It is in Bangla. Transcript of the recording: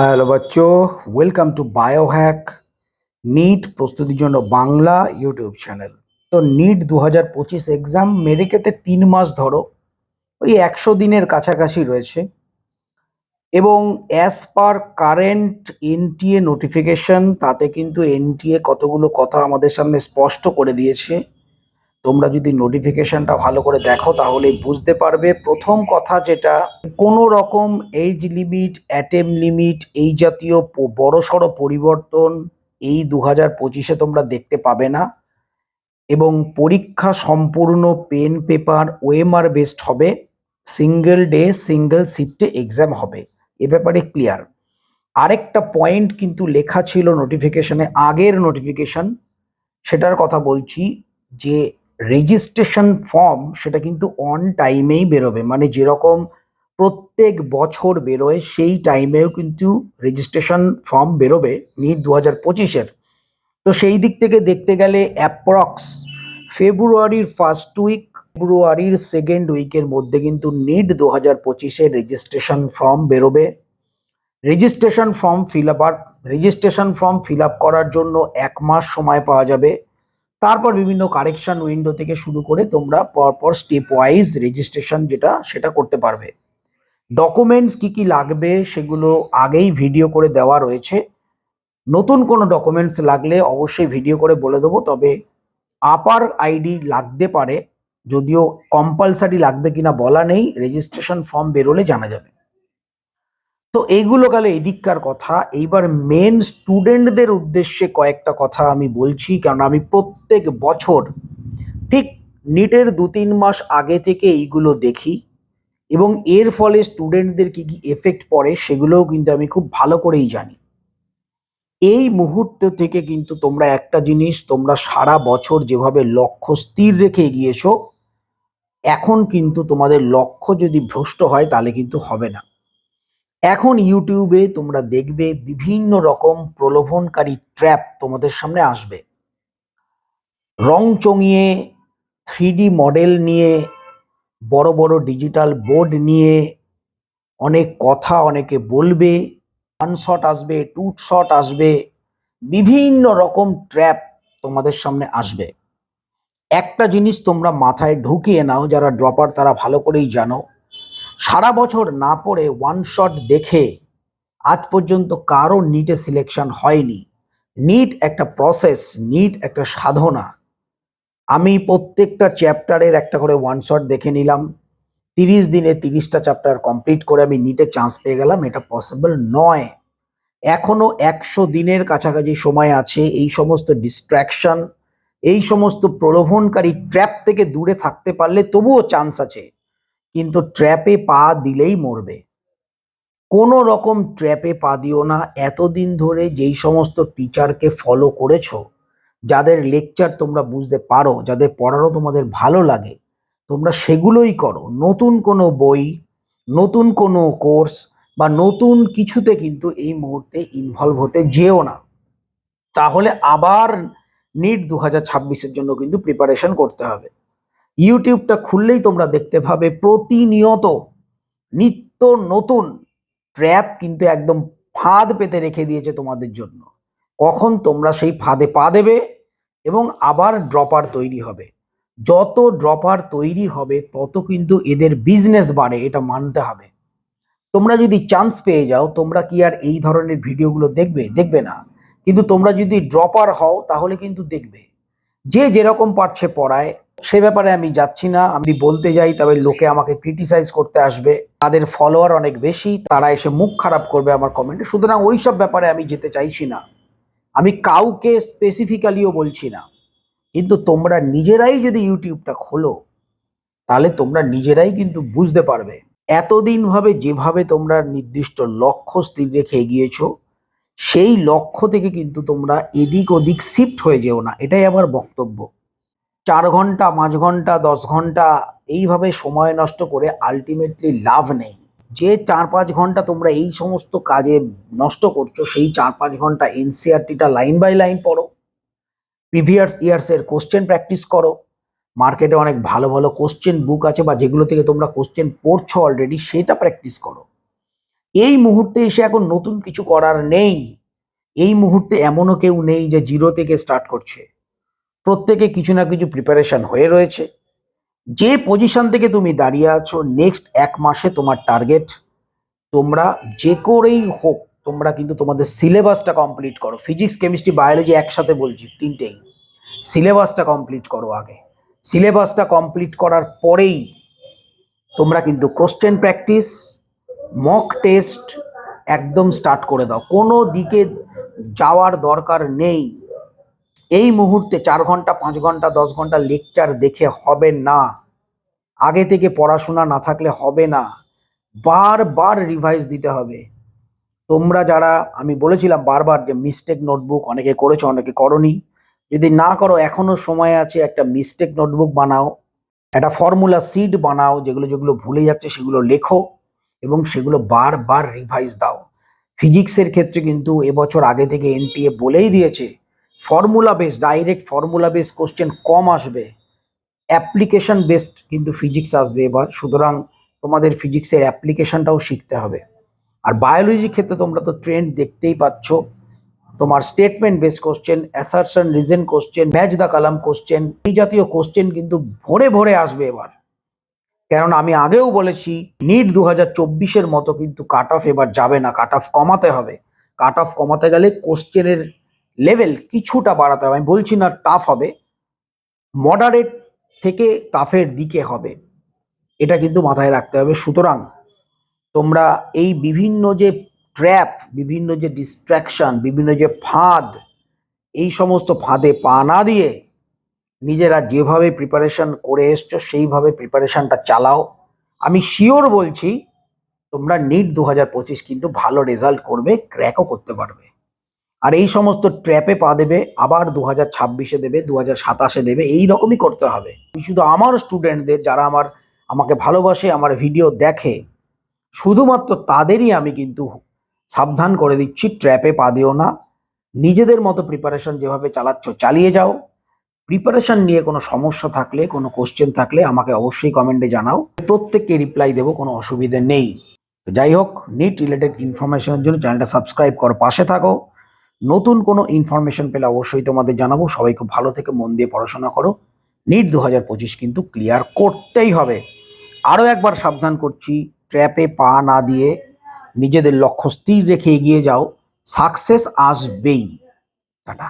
হ্যালো বাচ্চো ওয়েলকাম টু বায়োহ্যাক নিট প্রস্তুতির জন্য বাংলা ইউটিউব চ্যানেল। তো নিট দু হাজার পঁচিশ এক্সাম মেরে কেটে তিন মাস ধরো, ওই একশো দিনের কাছাকাছি রয়েছে। এবং as per current NTA notification তাতে কিন্তু এনটিএ কতগুলো কথা আমাদের সামনে স্পষ্ট করে দিয়েছে। তোমরা যদি নোটিফিকেশনটা ভালো করে দেখো, তাহলে বুঝতে পারবে প্রথম কথা যেটা কোনো রকম এজ লিমিট অ্যাটেম লিমিট এই জাতীয় প- বড়সড় পরিবর্তন এই দু হাজার পঁচিশে তোমরা দেখতে পাবে না। এবং পরীক্ষা সম্পূর্ণ পেন পেপার ওএমআর বেসড হবে। সিঙ্গেল ডে সিঙ্গেল শিফটে এক্সাম হবে। এ ব্যাপারে ক্লিয়ার আরেকটা পয়েন্ট কিন্তু লেখা ছিল নোটিফিকেশনে আগের নোটিফিকেশন সেটার কথা বলছি যে রেজিস্ট্রেশন ফর্ম সেটা কিন্তু অন টাইমেই বেরোবে। মানে যেরকম প্রত্যেক বছর বেরোয়, সেই টাইমেও কিন্তু রেজিস্ট্রেশন ফর্ম বেরোবে নিট দু হাজার পঁচিশের। তো সেই দিক থেকে দেখতে গেলে অ্যাপ্রক্স ফেব্রুয়ারির ফার্স্ট উইক ফেব্রুয়ারির সেকেন্ড উইকের মধ্যে কিন্তু নিট দু হাজার পঁচিশের রেজিস্ট্রেশন ফর্ম বেরোবে। Registration form fill up registration form fill up করার জন্য এক মাস সময় পাওয়া যাবে। তারপর বিভিন্ন কারেকশন উইন্ডো থেকে শুরু করে তোমরা পরপর স্টেপ ওয়াইজ রেজিস্ট্রেশন যেটা, সেটা করতে পারবে। ডকুমেন্টস কি কি লাগবে সেগুলো আগেই ভিডিও করে দেওয়া রয়েছে। নতুন কোনো ডকুমেন্টস লাগলে অবশ্যই ভিডিও করে বলে দেবো, তবে আপার আইডি লাগতে পারে, যদিও কম্পালসারি লাগবে কিনা বলা নেই রেজিস্ট্রেশন ফর্ম বেরোলে জানা যাবে। তো এইগুলো গেলে এদিককার কথা। এইবার মেন স্টুডেন্টদের উদ্দেশ্যে কয়েকটা কথা আমি বলছি কারণ আমি প্রত্যেক বছর ঠিক নিটের দু তিন মাস আগে থেকে এইগুলো দেখি এবং এর ফলে স্টুডেন্টদের কি কি এফেক্ট পড়ে সেগুলোও কিন্তু আমি খুব ভালো করেই জানি। এই মুহূর্ত থেকে কিন্তু তোমরা একটা জিনিস, তোমরা সারা বছর যেভাবে লক্ষ্য স্থির রেখে এগিয়েছো, এখন কিন্তু তোমাদের লক্ষ্য যদি ভ্রষ্ট হয় তাহলে কিন্তু হবে না। এখন ইউটিউবে তোমরা দেখবে বিভিন্ন রকম প্রলোভনকারী ট্র্যাপ তোমাদের সামনে আসবে। রং চঙিয়ে থ্রি মডেল নিয়ে, বড় বড় ডিজিটাল বোর্ড নিয়ে, অনেক কথা অনেকে বলবে ওয়ান শট আসবে টু শট আসবে, বিভিন্ন রকম ট্র্যাপ তোমাদের সামনে আসবে। একটা জিনিস তোমরা মাথায় ঢুকিয়ে নাও, যারা ড্রপার তারা ভালো করেই জানো সারা বছর না পড়ে ওয়ান শট দেখে আজ পর্যন্ত কারও নিটে সিলেকশন হয়নি। নিট একটা প্রসেস নিট একটা সাধনা। আমি প্রত্যেকটা চ্যাপ্টারের একটা করে ওয়ান শট দেখে নিলাম। তিরিশ দিনে তিরিশটা চ্যাপ্টার কমপ্লিট করে আমি নিটে চান্স পেয়ে গেলাম, এটা পসিবল নয়। এখনও একশো দিনের কাছাকাছি সময় আছে, এই সমস্ত ডিস্ট্র্যাকশন এই সমস্ত প্রলোভনকারী ট্র্যাপ থেকে দূরে থাকতে পারলে তবুও চান্স আছে। কিন্তু ট্র্যাপে পা দিলেই মরবে। কোনো রকম ট্র্যাপে পা দিও না। এতদিন ধরে যেই সমস্ত টিচারকে ফলো করেছ, যাদের লেকচার তোমরা বুঝতে পারো, যাদের পড়ারও তোমাদের ভালো লাগে, তোমরা সেগুলোই করো। নতুন কোনো বই, নতুন কোনো কোর্স বা নতুন কিছুতে কিন্তু এই মুহূর্তে ইনভলভ হতে যেও না। তাহলে আবার নিট দু হাজার ছাব্বিশের জন্য কিন্তু প্রিপারেশন করতে হবে। ইউটিউবটা খুললেই তোমরা দেখতে পাবে প্রতিনিয়ত নিত্য নতুন ট্র্যাপ কিন্তু একদম ফাঁদ পেতে রেখে দিয়েছে তোমাদের জন্য। কখন তোমরা সেই ফাঁদে পা দেবে এবং আবার ড্রপার তৈরি হবে। যত ড্রপার তৈরি হবে, তত কিন্তু এদের বিজনেস বাড়ে, এটা মানতে হবে। তোমরা যদি চান্স পেয়ে যাও, তোমরা কি আর এই ধরনের ভিডিওগুলো দেখবে? দেখবে না। কিন্তু তোমরা যদি ড্রপার হও, তাহলে কিন্তু দেখবে। যে যেরকম পারছে পড়ায় সে ব্যাপারে আমি যাচ্ছি না, আমি বলতে যাই তবে লোকে আমাকে ক্রিটিসাইজ করতে আসবে। তাদের ফলোয়ার অনেক বেশি, তারা এসে মুখ খারাপ করবে আমার কমেন্টে সুতরাং ওই সব ব্যাপারে আমি যেতে চাইছি না। আমি কাউকে স্পেসিফিক্যালিও বলছি না। কিন্তু তোমরা নিজেরাই যদি ইউটিউবটা খোলো, তাহলে তোমরা নিজেরাই কিন্তু বুঝতে পারবে। এতদিন ভাবে যেভাবে তোমরা নির্দিষ্ট লক্ষ্য স্থির রেখে এগিয়েছো, সেই লক্ষ্য থেকে কিন্তু তোমরা এদিক ওদিক শিফট হয়ে যেও না। এটাই আমার বক্তব্য। চার ঘণ্টা, পাঁচ ঘণ্টা, দশ ঘণ্টা, এইভাবে সময় নষ্ট করে আলটিমেটলি লাভ নেই। যে চার পাঁচ ঘণ্টা তোমরা এই সমস্ত কাজে নষ্ট করছ, সেই চার পাঁচ ঘণ্টা এনসিআরটিটা লাইন বাই লাইন পড়ো। প্রিভিয়াস ইয়ার্সের কোশ্চেন প্র্যাকটিস করো। মার্কেটে অনেক ভালো ভালো কোশ্চেন বুক আছে বা যেগুলো থেকে তোমরা কোশ্চেন পড়ছো অলরেডি সেটা প্র্যাকটিস করো। এই মুহূর্তে এসে এখন নতুন কিছু করার নেই। এই মুহূর্তে এমনও কেউ নেই যে জিরো থেকে স্টার্ট করছে। প্রত্যেকে কিছু না কিছু প্রিপারেশন হয়ে রয়েছে। যে পজিশন থেকে তুমি দাঁড়িয়ে আছো নেক্সট এক মাসে তোমার টার্গেট তোমরা যে করেই হোক, তোমরা কিন্তু তোমাদের সিলেবাসটা কমপ্লিট করো। ফিজিক্স কেমিস্ট্রি বায়োলজি একসাথে বলছি, তিনটেই। সিলেবাসটা কমপ্লিট করো আগে। সিলেবাসটা কমপ্লিট করার পরেই তোমরা কিন্তু কোশ্চেন প্র্যাকটিস মক টেস্ট একদম স্টার্ট করে দাও। কোনো দিকে যাওয়ার দরকার নেই। এই মুহূর্তে চার ঘণ্টা, পাঁচ ঘণ্টা, দশ ঘণ্টা লেকচার দেখে হবে না। আগে থেকে পড়াশোনা না থাকলে হবে না। বারবার রিভাইজ দিতে হবে। তোমরা যারা, আমি বলেছিলাম বারবার যে মিস্টেক নোটবুক অনেকে করেছ, অনেকে করনি। যদি না করো, এখনও সময় আছে একটা মিস্টেক নোটবুক বানাও। একটা ফর্মুলা সিট বানাও, যেগুলো যেগুলো ভুলে যাচ্ছে, সেগুলো লেখো এবং সেগুলো বারবার রিভাইজ দাও। ফিজিক্সের ক্ষেত্রে কিন্তু এবছর আগে থেকে এনটিএ বলেই দিয়েছে formula base direct formula base question কম আসবে। অ্যাপ্লিকেশন বেসড কিন্তু ফিজিক্স আসবে এবার, সুতরাং তোমাদের ফিজিক্সের অ্যাপ্লিকেশনটাও শিখতে হবে। আর বায়োলজির ক্ষেত্রে তোমরা তো ট্রেন্ড দেখতেই পাচ্ছ। তোমার statement base question assertion reason question match the column question এই জাতীয় কোশ্চেন কিন্তু ভরে ভরে আসবে এবার। কেননা আমি আগেও বলেছি নিট দু হাজার চব্বিশের মতো কিন্তু কাট অফ এবার যাবে না কাট অফ কমাতে হবে। কাট অফ কমাতে গেলে কোশ্চেনের লেভেল কিছুটা বাড়াতে হবে। আমি বলছি না টাফ হবে মডারেট থেকে টাফের দিকে হবে। এটা কিন্তু মাথায় রাখতে হবে। সুতরাং তোমরা এই বিভিন্ন যে ট্র্যাপ বিভিন্ন যে ডিস্ট্র্যাকশন বিভিন্ন যে ফাঁদ, এই সমস্ত ফাঁদে পা না দিয়ে নিজেরা যেভাবে প্রিপারেশন করে এসছো, সেইভাবে প্রিপারেশনটা চালাও। আমি শিওর বলছি, তোমরা নিট দু হাজার পঁচিশ কিন্তু ভালো রেজাল্ট করবে ক্র্যাকও করতে পারবে। আর এই সমস্ত ট্র্যাপে পা দেবে, আবার দু হাজার ছাব্বিশে দেবে দু হাজার সাতাশে দেবে, এই রকমই করতে হবে। শুধু আমার স্টুডেন্টদের যারা আমার, আমাকে ভালোবাসে, আমার ভিডিও দেখে, শুধুমাত্র তাদেরই আমি কিন্তু সাবধান করে দিচ্ছি ট্র্যাপে পা দিও না। নিজেদের মতো প্রিপারেশন যেভাবে চালাচ্ছ, চালিয়ে যাও। প্রিপারেশন নিয়ে কোনো সমস্যা থাকলে, কোনো কোশ্চেন থাকলে আমাকে অবশ্যই কমেন্টে জানাও। প্রত্যেককে রিপ্লাই দেবো, কোনো অসুবিধে নেই। যাই হোক নিট রিলেটেড ইনফরমেশনের জন্য চ্যানেলটা সাবস্ক্রাইব করো, পাশে থাকো। নতুন কোনো ইনফরমেশন পেলে অবশ্যই তোমাদের জানাব। সবাই খুব ভালো থেকে মন দিয়ে পড়াশোনা করো। নিট দু হাজার পঁচিশ কিন্তু ক্লিয়ার করতেই হবে। আরও একবার সাবধান করছি ট্র্যাপে পা না দিয়ে নিজেদের লক্ষ্য স্থির রেখে এগিয়ে যাও। সাকসেস আসবেই। টাটা।